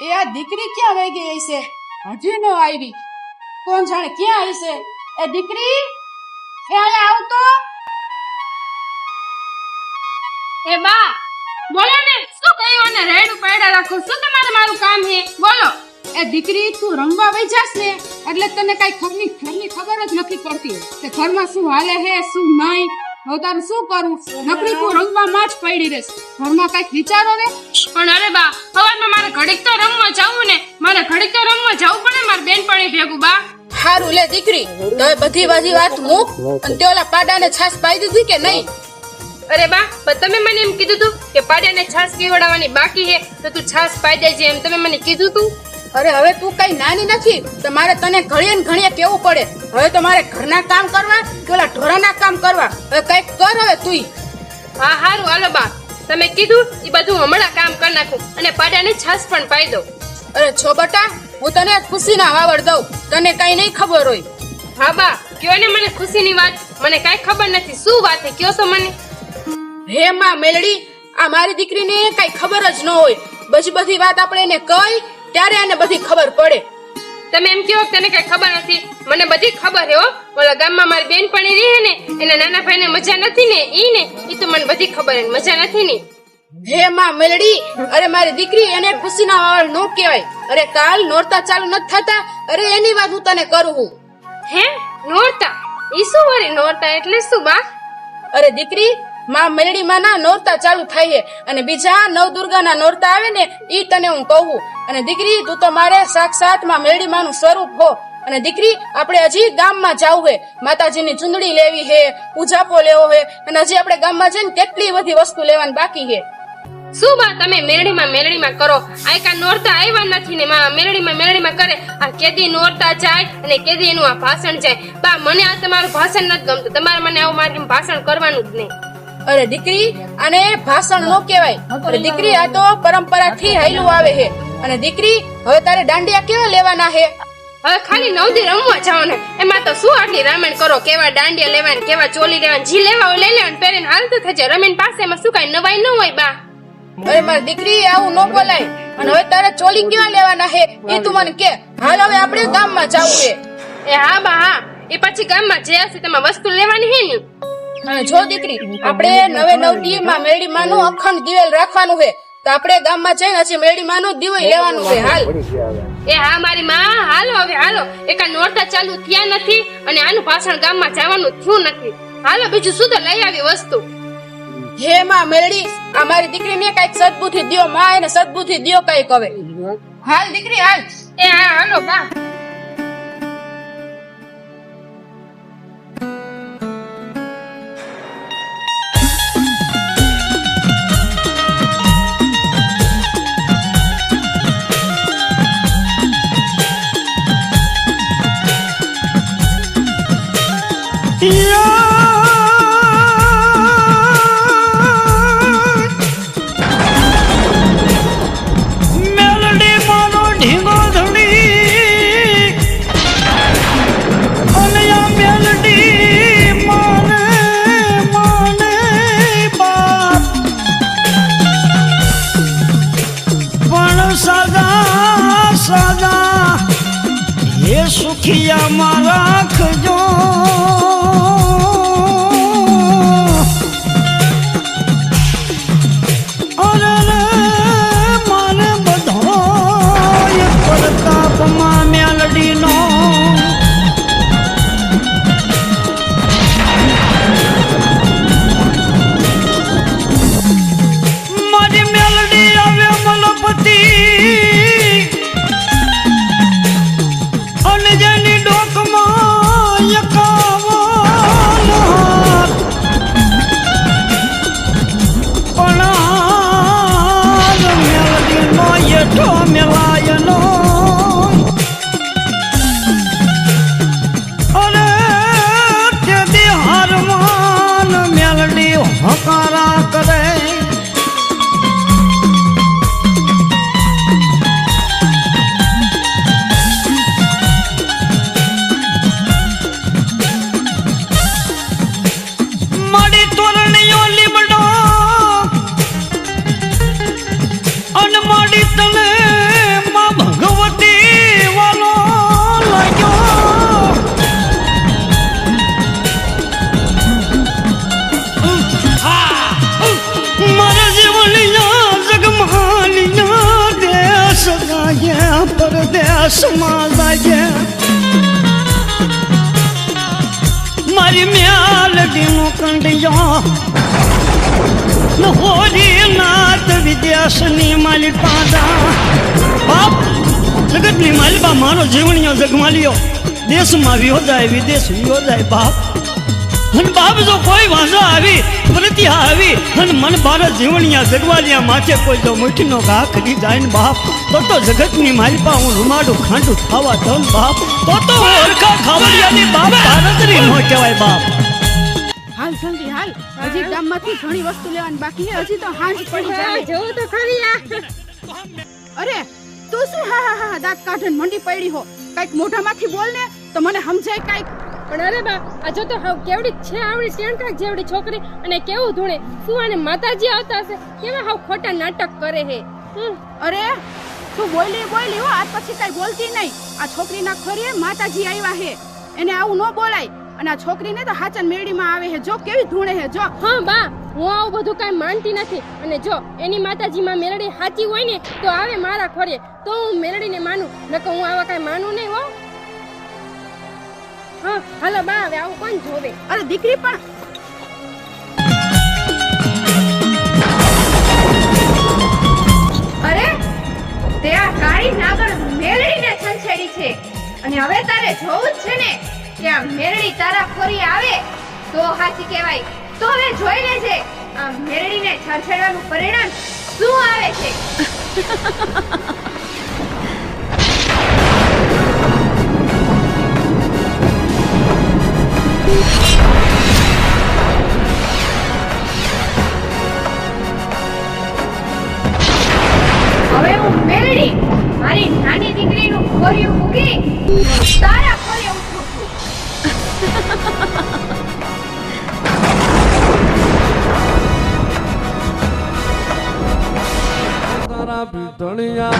દીકરી ક્યાં વહી ગઈ હશે? હજી ન આવી. કોણ જાણે ક્યાં હશે? એ દીકરી? એ અહીંયા આવતો? એ બા બોલો ને શું કહ્યું અને રેડ પડ્યા રાખો? શું તમારે મારું કામ છે? બોલો. એ દીકરી તું રમવા વહી જાસ ને એટલે તને કઈ ઘરની ઘરની ખબર જ નથી પડતી કે ઘરમાં શું હાલે હે શું નહીં. હવે તારું શું કરવું નકરી તું રમવામાં જ પડી રહેશ. ઘરમાં કંઈક વિચારો ને? પણ અરે બા સવારમાં મારે ઘડીક તો રમવા જવું ને મારે ઘડીક તો રમવા જવું પડે માર બેનપણી ભેગું બા. હારું લે દીકરી તો બધી બધી વાત મૂક અને તે ઓલા પાડાને છાસ પાઈ દીધી કે નહીં? અરે બા પણ તમે મને એમ કીધું તું કે પાડ્યાને છાસ કેવડાવવાની બાકી છે તો તું છાસ પાઈ દેજે એમ તમે મને કીધું તું. અરે હવે તું કઈ નાની નથી તો મારે તને ઘડીએ ને ઘડીએ કેવું પડે? હવે તો મારે ઘરના કામ કરવા કે ઓલા ઢોરાના કામ કરવા? હવે કંઈક કર હવે તું હા હારું હાલો બા. તમે કીધું એ બધું હમણાં કામ કરી નાખું અને પાડાને છાસ પણ પાઈ દઉં. અરે છો બટા હું તને ખુશીના વાવડ દઉં. તને કઈ નહીં ખબર હોય. હા બા કયો ને મને ખુશીની વાત? મને કાંઈ ખબર નથી. શું વાત છે કયો છો મને? હે માં મેલડી આ મારી દીકરીને કઈ ખબર જ ન હોય. બધી બધી વાત આપણે એને કહી ત્યારે એને બધી ખબર પડે. તમે એમ કહો કે તને કઈ ખબર નથી. મને બધી ખબર હે ઓલા ગામમાં મારી બેન પણ રહે ને એના નાના ભાઈને મજા નથી ને ઈ ને ઈ તો મને બધી ખબર હે મજા નથી ને. હે માં મેલડી અરે મારી દીકરી એને ખુશીના વાવડ નો કહેવાય. અરે કાલ નોરતા ચાલુ નથી થતા અરે એની વાત હું તને કરું હે? નોરતા? ઈ શું વળી નોરતા એટલે શું બા? અરે દીકરી માં મેળડી માં ના નોરતા ચાલુ થાય છે અને બીજા નવ દુર્ગા ના નોરતા આવે ને ઈ તને હું કહું. અને દીકરી, તું તો મારે સાક્ષાતમાં મેલડી માં નું સ્વરૂપ હો. અને દીકરી, આપણે હજી ગામમાં જવું હે માતાજીની ચુંદડી લેવી હે, પૂજાપો લેવો હે, અને હજી આપણે ગામમાં જઈને કેટલી બધી વસ્તુ લેવાની બાકી હે. શું બા તમે મેરડીમાં મેરડીમાં કરો? આયકા નોરતા આવ્યા નથી ને માં. મેરડીમાં મેરડીમાં કરે. આ કેદી નોરતા જાય અને કેદી એનું આ ભાષણ જાય. બા, મને આ તમારું ભાષણ નથી ગમતું. તમારે મને આવું મારી ભાષણ કરવાનું જ નહીં. અરે દીકરી અને ભાષણ નો કહેવાય. દીકરી આ તો પરંપરા થી હાયલું આવે હે અને દીકરી હવે તારે દાંડિયા કેવા લેવાના હે હવે ખાલી નવ દી રમવા જાઓ ને એમાં તો શું આટલી રામાયણ કરો? કેવા દાંડિયા લેવાના કેવા ચોલી લેવાની? જી લેવા હોય લઈ લેવાનું પહેરીને હાલતું થશે. રમીન પાસે એમાં શું કાઈ નવાઈ ન હોય બા. અરે મારી દીકરી આવું ન બોલાય. અને હવે તારે ચોલી કેવા લેવાના હે એ તું મને કે. હાલ હવે આપણે ગામમાં જાવું હે એ હા બા હા. એ પછી ગામમાં જે હશે તેમાં વસ્તુ લેવાની હે ને જો દીકરી આપણે નવે નવ દી માં મેળી માનું અખંડ દિવેલ રાખવાનું છે. તો આપણે ગામમાં જઈને હજી મેળી માનું દિવેલ લેવાનું છે. હાલ. એ હા મારી માં. હાલો હવે હાલો. એક નોરતા ચાલુ થયા નથી અને આનું ભાષણ ગામમાં જવાનું થયું નથી. હાલો બીજું શું તો લઈ આવી વસ્તુ. હે માં મેળી આ મારી દીકરીને કંઈક સદબુદ્ધિ દિયો માં એને સદબુદ્ધિ દિયો કંઈક હવે. હાલ દીકરી હાલ. એ હા હાલો બા. મેલડી પરદેશમાં જાગે મારી મ્યાલગીનું કંડિયો. હોરી નાથ વિદ્યાસની માલી પાદા. બાપ, જગતની માલિબા મારો જીવણીઓ જગમાલિયો. દેશમાં વિયોજાય વિદેશ વિયોજાય બાપ. અને બાપ જો કોઈ વાંધો આવી પ્રત્યા આવી અને મન ભારત જીવણિયા જગવાલિયા માથે કોઈ જો મુઠીનો ઘા કરી જાય ને બાપ. તો તો જગતની માલિપા હું રૂમાડું ખાંડું ખાવા ધમ બાપ. તો તો હું હરખા ખાવડિયાની બાપ. ભારતની નો કહેવાય બાપ. હાલ જલ્દી હાલ. હજી ગામમાંથી ઘણી વસ્તુ લેવાની બાકી છે. હજી તો હાંજ પડી જાય જોવું. તો ખરી આ. અરે તું શું હા હા હા દાંત કાઢન મંડી પડી હો? કંઈક મોઢામાંથી બોલ ને તો મને સમજાય કંઈક. પણ અરે બા આ જો તો હાવ કેવડી છે આવડી ટેન્ટાક જેવડી છોકરી અને કેવું ધૂણે. શું આને માતાજી આવતા હશે? કેવા હાવ ખોટા નાટક કરે હે. અરે તું બોલી બોલી હો આજ પછી કઈ બોલતી નહીં. આ છોકરીના ખોરીએ માતાજી આવ્યા હે. એને આવું ન બોલાય. અને આ છોકરીને તો હાચન મેળીમાં આવે હે. જો કેવી ધૂણે હે જો. હા બા હું આવું બધું કાંઈ માનતી નથી. અને જો એની માતાજીમાં મેરડી સાચી હોય ને તો આવે મારા ખોરે તો હું મેલડીને માનું. નકર હું આવા કાંઈ માનું નહીં હો. હા હાલો બા હવે આવું કોણ જોવે? અરે દીકરી પણ. અરે તે આ કાળી નાગર મેળડીને છંછેડી છે. અને હવે તારે જોવું જ છે ને કે આ મેળડી તારા ફરી આવે તો હાચી કહેવાય. તો હવે જોઈ લેજે આ મેળડીને છંછેડવાનું પરિણામ શું આવે છે. મૂકી તારા ખોરિયું ઉઠું છું તારા પીતળિયા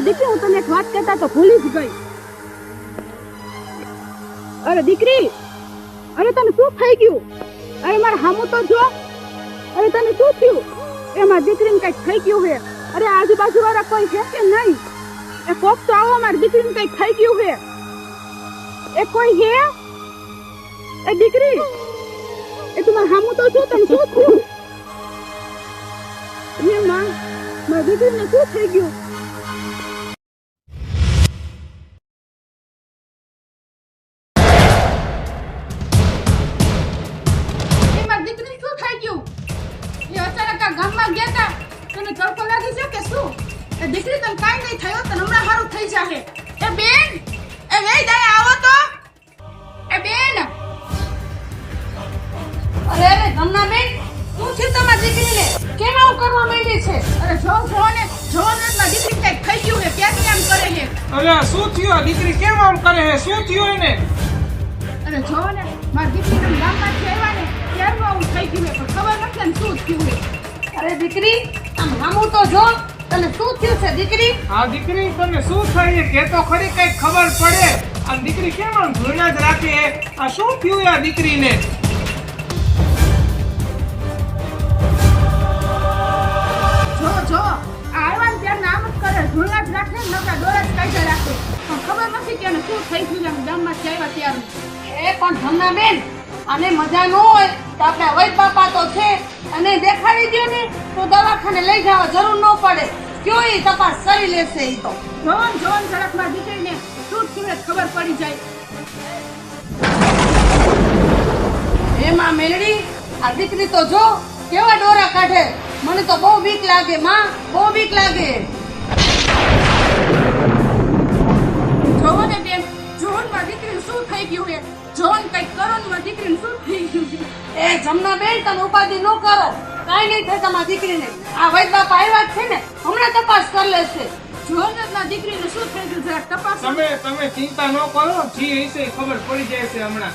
અરે દીકરી, હું તને એક વાત કહેતા તો ભૂલી જ ગઈ. અરે દીકરી, અરે તને શું થઈ ગયું? અરે મારા હામું તો જો. અરે તને શું થયું? એ દીકરીને કંઈક થઈ ગયું હે. અરે આજુબાજુ વાળા કોઈ છે કે નહીં? એ કોક તો આવો, મારી દીકરીને કંઈક થઈ ગયું હે. એ કોઈ હે? એ દીકરી, એ તું મારા હામું તો જો, તને શું થયું? એ માં, મારી દીકરીને શું થઈ ગયું? દીકરી આમ તો જો તને શું થયું છે દીકરી? હા દીકરી તને શું થયું કે તો ખરી કઈ ખબર પડે. આ દીકરી કેમ આમ ધોઈના જ રાખે? આ શું થયું આ દીકરીને? જો જો આવ્યા ને ત્યારના આમ જ કરે ઢોળા જ રાખે ને નકરા ડોળા જ કાઢ્યા રાખે. પણ ખબર નથી કે એને શું થઈ ગયું ગામમાંથી આવ્યા ત્યારે. એ પણ ધમના બેન. અને મજા ન હોય તો આપણે વૈદ બાપા તો છે. અને દેખાડી દો ને તો દવાખાને લઈ જવા જરૂર ન પડે. કયો એ તપાસ કરી લેશે એ તો. જોન જોન સડકમાં દીકરીને શું થયું ખબર પડી જાય. એમાં મેળવી આ દીકરી તો જો કેવા ડોરા કાઢે. મને તો બહુ બીક લાગે માં બહુ બીક લાગે. જોવો ને બેન જોન દીકરી શું થઈ ગયું છે જોન કંઈક કરો ને મારી દીકરીને શું થઈ ગયું એ જમના બેન તમે ઉપાધિ ન કરો. કાંઈ નહીં થાય તમારી દીકરીને. આ વૈદ બાપા આવ્યા જ છે ને હમણાં તપાસ કરી લેશે. જોનના દીકરીને શું થઈ ગયું જરાક તપાસ. તમે તમે ચિંતા ન કરો જે હશે ખબર પડી જાય છે હમણાં.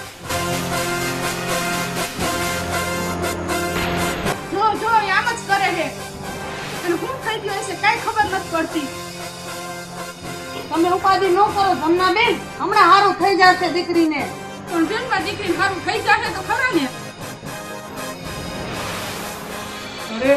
જો જો આમ જ કરે છે. અને શું થઈ ગયું હશે કાંઈ ખબર નથી પડતી. તમે ઉપાધિ ન કરો જમના બેન. હમણાં સારું થઈ જશે દીકરીને. પણ જન્મ દીકરી મારું થઈ જશે તો ખરા ને? અરે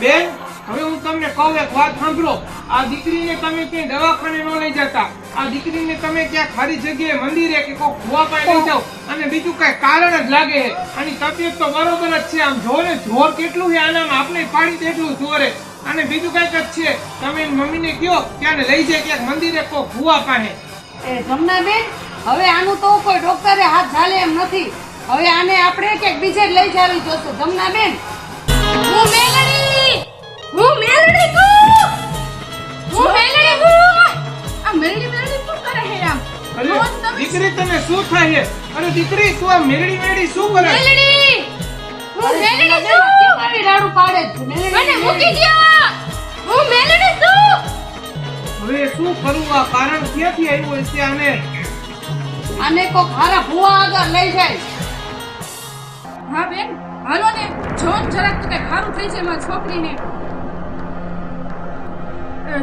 બેન હવે હું તમને કહું એક વાત સાંભળો. આ દીકરીને તમે ક્યાંય દવાખાને ન લઈ જતા. આ દીકરીને તમે ક્યાંક ખારી જગ્યાએ મંદિરે કે કોઈ ખુવા પાસે લઈ જાઓ. અને બીજું કઈ કારણ જ લાગે છે. આની તબિયત તો બરોબર જ છે. આમ જોરે ને જોર કેટલું છે આનામાં? આપણે પાડી તેટલું જોરે. અને બીજું કંઈક જ છે. તમે મમ્મીને કયો ક્યાં લઈ જાય ક્યાંક મંદિરે કોઈ ખુવા પાસે. એ જમના બેન હવે આનું તો કોઈ ડોક્ટરે હાથ ઝાલે એમ નથી. હવે આને આપણે ક્યાંક બીજે લઈ જાવી જોશે. જમના બેન. હું મેલડી! હું મેલડી છું હું મેલડી છું આ મેલડી મેલડી શું કરે હે આમ? અરે તમે દીકરી તને શું થાય અરે દીકરી તું આ મેલડી મેલડી શું કરે? મેલડી! હું મેલડી છું મારી રાડું પાડે છે. મેલડી મને મૂકી દો હું મેલડી છું હવે શું કરવું આ કારણ ક્યાંથી આવ્યું છે આને? આને કોક હારા ભૂવા આગળ લઈ જાય. હા બેન? હાલો ને. જોન જરાક તો કઈ સારું થઈ જાય મારી છોકરીને.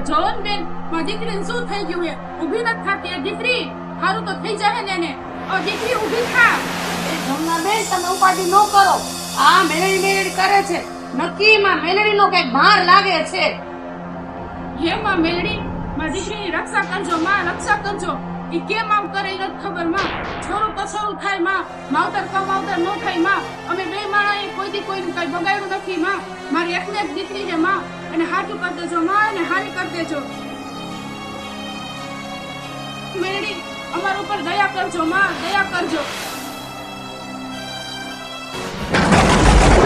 જોન બેન મારી દીકરીને શું થઈ ગયું છે ઊભી નથી થતી દીકરી. સારું તો થઈ જાય ને એને. ઓ દીકરી ઊભી થા. એ જમના બેન તમે ઉપાડી ન કરો. આ મેલડી મેલડી કરે છે. નક્કી માં મેલડી નો કંઈક ભાર લાગે છે. હે માં મેલડી મારી દીકરીની રક્ષા કરજો માં રક્ષા કરજો. ઈ કેમ આમ કરે એ ખબરમાં? છોરું કસોરું થાયમાં. માવતર કમાવતર ન થાયમાં. અમે બે માણા કોઈ દી કોઈનું કઈ બગાડ્યું નથી માં. મારી એકને એક દીકરી છે માં. અને હાથું કરી દેજો માં અને હારી કરી દેજો. મેલડી અમારા ઉપર દયા કરજો માં, દયા કરજો.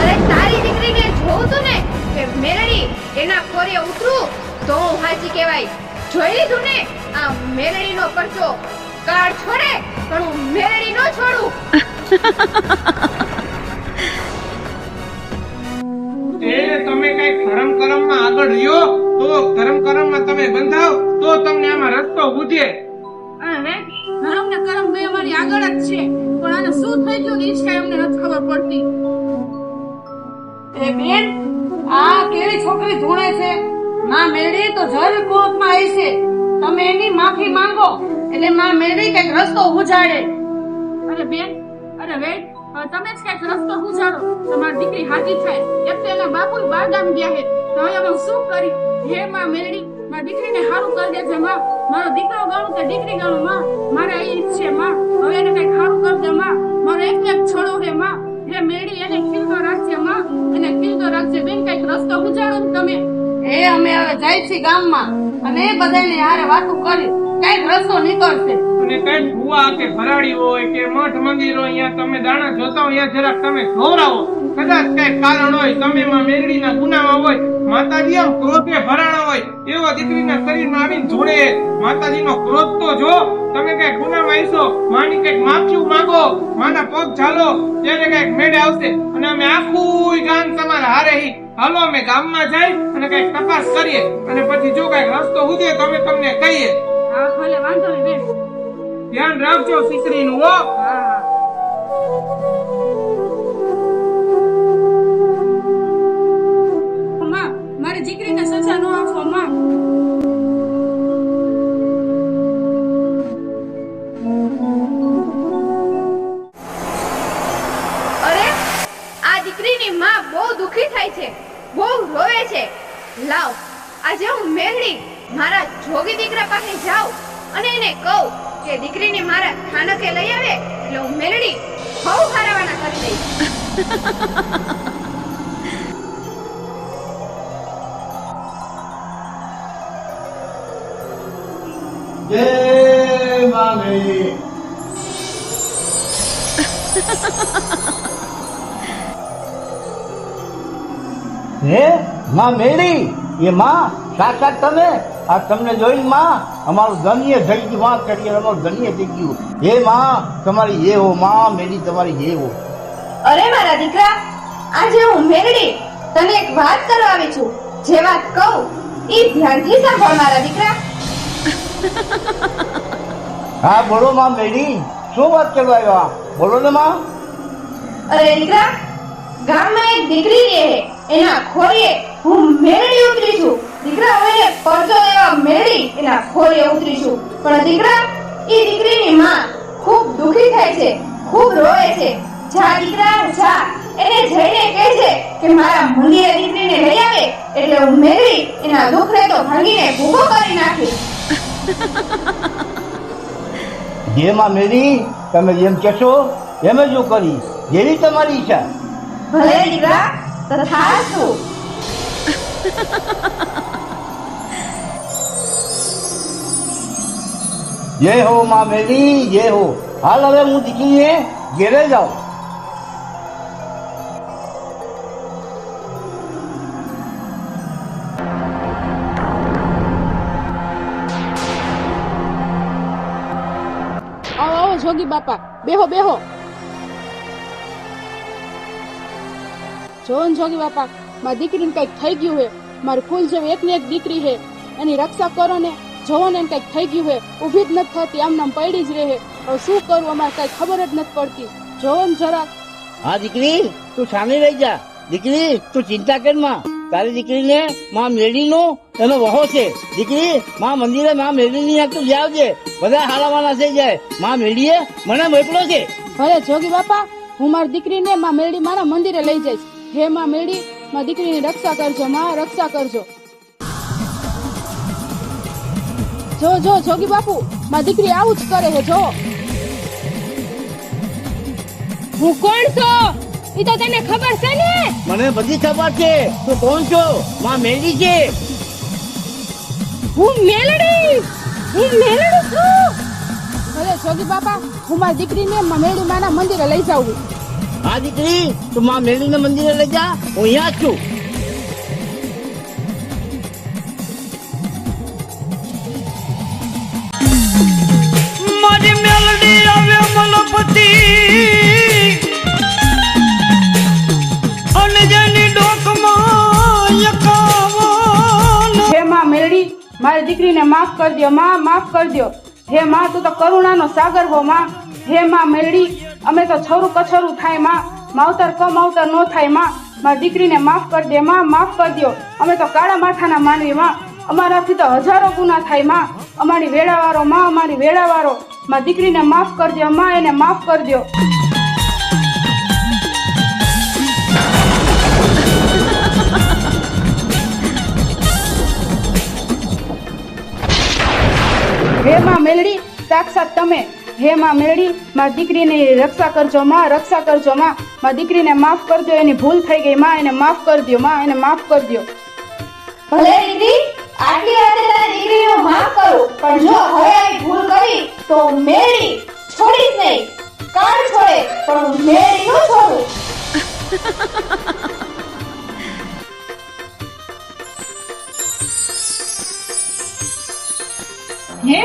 અરે તારી દીકરીને જોઉં તું ને કે મેલડી એના ખોરે ઉતરું, તો હું હાજી કહેવાય. જોઈ લીધું ને? આ મેલડીનો પરચો કાળ છોડે પણ હું મેલડી નો છોડું. એ તમે કઈ કરમમાં આગળ રહ્યો તો કરમમાં તમે બંધાવ તો તમને આમાં રસ્તો બુજે અને ધર્મ ને કરમ બે અમારી આગળ જ છે પણ આને શું થઈ ગયું જ કાંઈ અમને નથી ખબર પડતી. એ બેન આ કેવી છોકરી ધૂણે છે? માં મેળી તો જરૂર કોપમાં આવી છે. તમે એની માફી માંગો. એટલે માં મેળી કંઈક રસ્તો ઉજાડે. અરે બેન, અરે વેટ તમે જ કંઈક રસ્તો ઉજાડો. તમારી દીકરી હાજી થાય. એક તો એના બાપુ બારગામ ગયા છે. તો હવે હું શું કરી? હે માં મેળી, મારી દીકરીને સારું કરી દેજે માં. મારો દીકરો ગણું કે દીકરી ગણું માં. મારે એ ઈચ્છે માં. હવે એને કંઈક સારું કરી દે માં. મારો એક એક છોડો હે માં. હે મેળી, એને ખીલતો રાખજે માં. એને ખીલતો રાખજે બેન, કંઈક રસ્તો ઉજાડો તમે. એ અમે હવે જાય છીએ ગામમાં. અને બધાને હારે વાતો કરી. કંઈક રસ્તો નીકળશે. અને કઈ ભૂવા કે ભરાડી હોય કે મઠ મંદિર હોય, અહીંયા તમે દાણા જોતા હોય જરાક તમે જોવરાવો કદાચ કઈ કારણ હોય તમે માં મેરડીના ગુનામાં હોય, માતાજી આમ ક્રોધે ભરાણા હોય, એવો દીકરીના શરીરમાં આવીને જોડે. માતાજીનો ક્રોધ તો જો, તમે કઈ ગુનામાં આવીશો, માની કંઈક માફી માંગો, માના પગ ઝાલો, ત્યારે કંઈક મેળે આવશે. અને અમે આખું ગામ તમારા હારે હી હાલો અમે ગામમાં જઈ અને કંઈક તપાસ કરીએ. અને પછી જો કંઈક રસ્તો ઉજે તો અમે તમને કહીએ. હા ભલે વાંધો નહીં બેન. ધ્યાન રાખજો દીકરીનું હો. મારી દીકરીને સજા ન થાય છે. બહુ રોવે છે. લાવ આજે હું મેલડી મારા જોગી દીકરા પાસે જાઉં અને એને કહું કે દીકરીને મારા સ્થાનકે લઈ આવે એટલે હું મેલડી બહુ હારાવાના કરી દઈશ. જય મામેરી હે? માં મેળી એ માં સાક્ષાત તમે. આ તમને જોઈ માં અમારું ધન્ય થઈ ગયું માં કરીએ અમારું ધન્ય થઈ ગયું. હે માં તમારી એ હો માં મેળી તમારી એ હો. અરે મારા દીકરા આજે હું મેળી. તને એક વાત કરવા આવી છું. જે વાત કહું એ ધ્યાનથી સાંભળ મારા દીકરા. હા બોલો માં મેળી શું વાત કરવા આવ્યા? બોલો ને માં. અરે દીકરા ગામમાં એક દીકરી રહે એના ખોરીએ હું મેળી ઉતરી છું. દીકરા હવે એને પરચો દેવા મેળી એના ખોરીએ ઉતરી છું. પણ દીકરા એ દીકરીની માં ખૂબ દુખી થાય છે ખૂબ રોવે છે. જા દીકરા જા. એને જઈને કહે છે કે મારા મંદિરે દીકરીને લઈ આવે એટલે હું મેળી એના દુઃખને તો ભાંગીને ભૂખો કરી નાખીશ. જેમાં મેળી તમે જેમ કહેશો? એમ જ હું કરી જેવી તમારી ઈચ્છા. ભલે દીકરા તથાસ્તુ હો માં જય હો હાલ હવે હું દીકરીને ઘેરે જાઉં જોગી બાપા બેહો બેહો જોન જોગી બાપા મારી દીકરીને કંઈક થઈ ગયું હે. મારી ફૂલ જેવી એક ને એક દીકરી હે. એની રક્ષા કરો ને જોવો ને કંઈક થઈ ગયું હે. ઊભી જ નથી થતી આમ નામ પડી જ રહે હવે શું કરવું અમારે કઈ ખબર જ નથી પડતી. જોવો ને જરાક. હા દીકરી તું સામે રહી જા. દીકરી તું ચિંતા કરમાં. તારી દીકરીને માં મેળીનો એનો વહો છે. દીકરી માં મંદિરે માં મેળીની ની તું જાવજે. બધા હાલાવાના થઈ જાય. માં મેળીએ મને મોકલો છે. ભલે જોગી બાપા હું મારી દીકરીને માં મેળી મારા મંદિરે લઈ જઈશ. હે માં મેળી માં દીકરીની રક્ષા કરજો માં રક્ષા કરજો. જો જો જોગી બાપુ માં દીકરી આવું જ કરે છે જો. હું કોણ છો? એ તો તને ખબર છે ને? મને બધી ખબર છે. તું કોણ છો? માં મેળી છે. હું મેલડી! હું મેલડી છું! ભલે જોગી બાપા હું મારી દીકરીને મેળી માના મંદિરે લઈ જાઉં. હા દીકરી તું માં મેળીને મંદિરે લઈ જા હું અહીંયા જ છું. મારી મેલડી આવે મલપતિ. અને જેની ડોકમાં એકાવન હે માં મેળી મારી દીકરીને માફ કરી દો માં માફ કરી દો હે માં તું તો કરુણાનો સાગર હો માં. હે માં મેળી અમે તો છરું કછરું થાયમાં. માવતર કમ માવતર નો થાયમાં. મારી દીકરીને માફ કરી દે માં, માફ કરી દો અમે તો કાળા માથાના માનવી માં. અમારાથી તો હજારો ગુના થાયમાં. અમારી વેળાવાળો માં, અમારી વેળાવાળો. મારી દીકરીને માફ કરજો, માં એને માફ કરજો. હે માં મેલડી, સાક્ષાત તમે. હે માં મેળી મારી દીકરીની રક્ષા કરજો માં રક્ષા કરજો માં. મારી દીકરીને માફ કરજો એની ભૂલ થઈ ગઈ માં એને માફ કરજો માં એને માફ કરજો ભલે દીદી આટલી રાતે તારી દીકરીને માફ કરું પણ જો હવે આવી ભૂલ કરી તો મેળી છોડીશ નહીં. કાર છોડે પણ હું મેળી ન છોડું. હે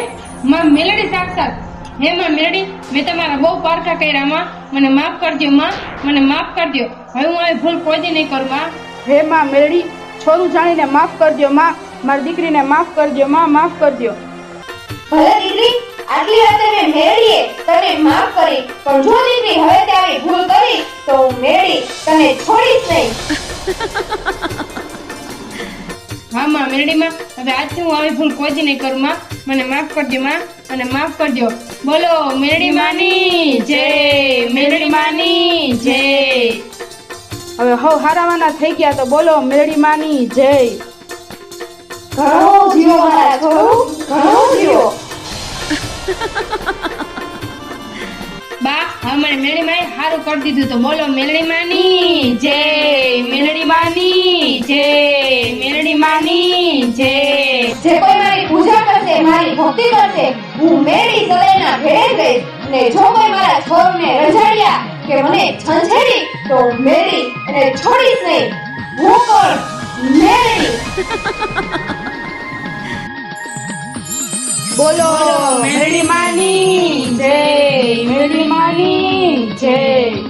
માં મેલડી સાક્ષાત હે માં મેરડી મેં તમારા બહુ પારખા કર્યા માં. મને માફ કરજો માં. મને માફ કરજો. હવે હું આવી ભૂલ કોઈ દી નહીં કરું માં. હે માં મેરડી છોરું જાણીને માફ કરજો માં. મારી દીકરીને માફ કરજો માં માફ કરજો. ભલે દીકરી આટલી રાતે મેં મેળીએ તને માફ કરી. પણ જો દીકરી હવે તે આવી ભૂલ કરી તો હું મેળી તને છોડીશ નહીં. હા માં મેલડી માં હવે આજથી હું આવી ભૂલ કોઈ નહીં કરું માં. મને માફ કરજો માં. અને માફ કરજો. બોલો મેરડી માની જય. મેરડી માની જય. હવે હો હારાવાના થઈ ગયા તો બોલો મેરડી માની જય. ઘણો જીવો મારા છોડું ઘણો જીવો. બા હમણે મેલડી માએ સારું કરી દીધું તો બોલો મેલડી માની જય મેલડી માની જય મેલડી માની જય. જે કોઈ મારી પૂજા કરશે, મારી ભક્તિ કરશે, હું મેળી સદાયના ભેળે જઈશ. ને જો કોઈ મારા છોરને રજાડ્યા કે મને છંછેડી, તો મેળી અને છોડીશ નહીં. હું પણ મેળી. બોલો મેલડી માની જય મેલડી માની જય.